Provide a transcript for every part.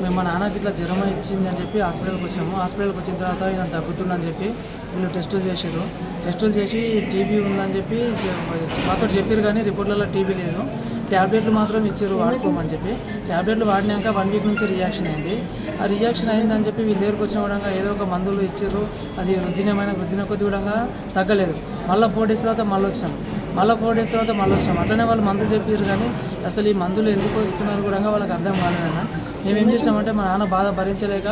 మేము మా నాన్నకి ఇట్లా జ్వరం ఇచ్చిందని చెప్పి హాస్పిటల్కి వచ్చాము హాస్పిటల్కి వచ్చిన తర్వాత ఈయన తగ్గుతుందని చెప్పి వీళ్ళు టెస్టులు చేశారు. టెస్టులు చేసి టీబీ ఉందని చెప్పి మాతో చెప్పారు కానీ రిపోర్ట్లలో టీబీ లేదు. ట్యాబ్లెట్లు మాత్రం ఇచ్చారు వాడుకోమని చెప్పి. ట్యాబ్లెట్లు వాడినాక వన్ వీక్ నుంచి రియాక్షన్ అయింది. ఆ రియాక్షన్ అయిందని చెప్పి వీళ్ళ దగ్గరకు వచ్చిన కూడా ఏదో ఒక మందులు ఇచ్చారు. అది రుద్దినమైన రుద్దిన కొద్ది కూడా తగ్గలేదు. మళ్ళీ ఫోర్ డేస్ తర్వాత మళ్ళీ వచ్చినాం మళ్ళీ ఫోర్ డేస్ తర్వాత మళ్ళీ వచ్చినాం. అట్లనే వాళ్ళు మందులు చెప్పారు కానీ అసలు ఈ మందులు ఎందుకు వస్తున్నారు కూడా వాళ్ళకి అర్థం కాలేదన్న మేము ఏం చేసినామంటే మా నాన్న బాధ భరించలేక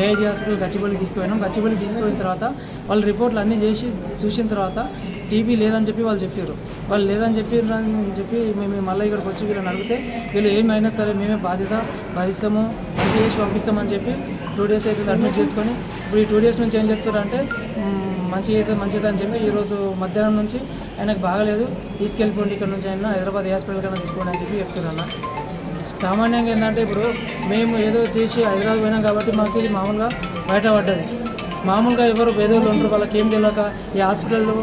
ఏఐజీ హాస్పిటల్ గచ్చిపల్లి తీసుకుపోయినాం. గచ్చిపల్లి తీసుకుపోయిన తర్వాత వాళ్ళు రిపోర్ట్లు అన్నీ చేసి చూసిన తర్వాత టీబీ లేదని చెప్పి వాళ్ళు చెప్పారు వాళ్ళు లేదని చెప్పారు అని చెప్పి మేము మళ్ళీ ఇక్కడికి వచ్చి వీళ్ళని అడిగితే వీళ్ళు ఏమైనా సరే మేమే బాధ్యత భరిస్తాము మంచి చేసి పంపిస్తామని చెప్పి టూ డేస్ అయితే అడ్మిట్ చేసుకొని ఇప్పుడు ఈ టూ డేస్ నుంచి ఏం చెప్తారంటే మంచి అయితే మంచిది అని చెప్పి ఈరోజు మధ్యాహ్నం నుంచి ఆయనకు బాగలేదు. తీసుకెళ్ళిపోండి ఇక్కడ నుంచి ఆయన హైదరాబాద్ హాస్పిటల్ కన్నా తీసుకోండి అని చెప్పి చెప్తున్నాను సామాన్యంగా ఏంటంటే ఇప్పుడు మేము ఏదో చేసి హైదరాబాద్ పోయినాం కాబట్టి మాకు ఇది మామూలుగా బయటపడ్డది. మామూలుగా ఎవరు పేదోళ్ళు ఉంటారు వాళ్ళకి ఏం తెలియక ఈ హాస్పిటల్లో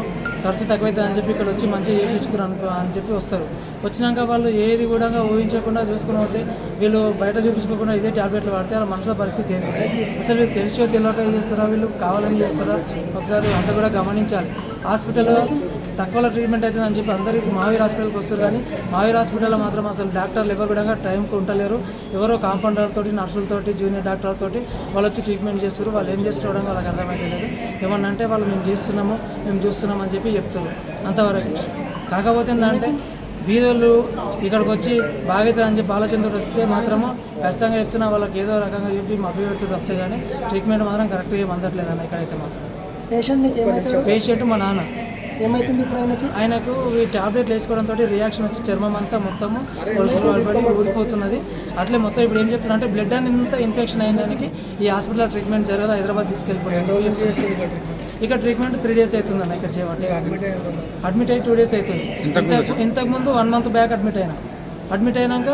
ఖర్చు తక్కువైతుంది అని చెప్పి ఇక్కడ వచ్చి మంచిగా చేయించుకున్నాను అనుకో అని చెప్పి వస్తారు. వచ్చినాక వాళ్ళు ఏది కూడా ఊహించకుండా చూసుకుని పోతే వీళ్ళు బయట చూపించుకోకుండా ఇదే టాబ్లెట్లు వాడితే వాళ్ళ మనసులో పరిస్థితి ఏంటి? అసలు వీళ్ళు తెలిసో తెలియక చేస్తారా? వీళ్ళు కావాలని చేస్తారా? ఒకసారి అంతా కూడా గమనించాలి. హాస్పిటల్లో తక్కువలో ట్రీట్మెంట్ అవుతుంది అని చెప్పి అందరికీ మావీర్ హాస్పిటల్కి వస్తారు కానీ మావీర్ హాస్పిటల్లో మాత్రం అసలు డాక్టర్లు ఎవరు కూడా టైంకి ఉండలేరు. ఎవరో కాంపౌండర్తో నర్సులతో నర్సులతోటి జూనియర్ డాక్టర్తోటి వాళ్ళు వచ్చి ట్రీట్మెంట్ చేస్తారు. వాళ్ళు ఏం చేస్తున్నారు వాళ్ళకి అర్థమైతే లేదు. ఏమన్నా అంటే వాళ్ళు మేము చేస్తున్నాము మేము చూస్తున్నాం అని చెప్పి చెప్తున్నారు అంతవరకు. కాకపోతే ఏంటంటే బీదోళ్ళు ఇక్కడికి వచ్చి బాగైతుంది అని చెప్పి ఆలోచనతో వస్తే మాత్రము ఖచ్చితంగా చెప్తున్నా వాళ్ళకి ఏదో రకంగా చెప్పి మభ్య పెడుతూ తప్పితే కానీ ట్రీట్మెంట్ మాత్రం కరెక్ట్గా ఏం అందట్లేదు అన్న ఇక్కడైతే మాత్రం. పేషెంట్ మా నాన్న. ఏమైతుంది ఇప్పుడు ఆయనకి? ఆయనకు ఈ టాబ్లెట్లు వేసుకోవడంతో రియాక్షన్ వచ్చి చర్మం అంతా మొత్తము పడి ఊడిపోతున్నది. అట్లే మొత్తం ఇప్పుడు ఏం చెప్తున్నా అంటే బ్లడ్ అంతా ఇన్ఫెక్షన్ అయిన దానికి ఈ హాస్పిటల్ ట్రీట్మెంట్ జరగదు హైదరాబాద్ తీసుకెళ్ళిపోయాడు ఇక్కడ ట్రీట్మెంట్ త్రీ డేస్ అవుతుందన్న ఇక్కడ చేయబట్టి. అడ్మిట్ అయ్యి టూ డేస్ అవుతుంది. ఇంతకు ఇంతకు ముందు? వన్ మంత్ బ్యాక్ అడ్మిట్ అయినా. అడ్మిట్ అయినాక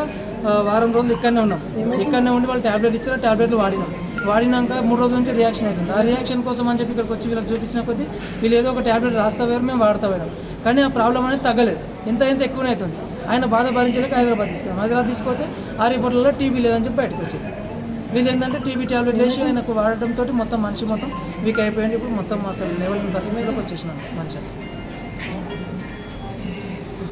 వారం రోజులు ఇక్కడనే ఉన్నాం. ఇక్కడనే ఉండి వాళ్ళు టాబ్లెట్ ఇచ్చారు టాబ్లెట్లు వాడినాం. వాడినాక మూడు రోజుల నుంచి రియాక్షన్ అవుతుంది. ఆ రియాక్షన్ కోసం అని చెప్పి ఇక్కడికి వచ్చి వీళ్ళకి చూపించిన కొద్దీ వీళ్ళు ఏదో ఒక టాబ్లెట్ రాస్తావేరు మేము వాడతా పోయినాం కానీ ఆ ప్రాబ్లం అనేది తగ్గలేదు. ఎంత ఎంత ఎక్కువనే అవుతుంది. ఆయన బాధ భరించలేక హైదరాబాద్ తీసుకెళ్ళాం హైదరాబాద్ తీసుకొస్తే ఆ రిపోర్ట్లలో టీబీ లేదని చెప్పి బయటకు వచ్చింది. వీళ్ళు ఏంటంటే టీబీ ట్యాబ్లెట్ వేసి ఆయనకు వాడటంతో మొత్తం మనిషి మొత్తం వీక్ అయిపోయింది. ఇప్పుడు మొత్తం అసలు లెవెల్ పరిస్థితిలోకి వచ్చేసినాను మనిషి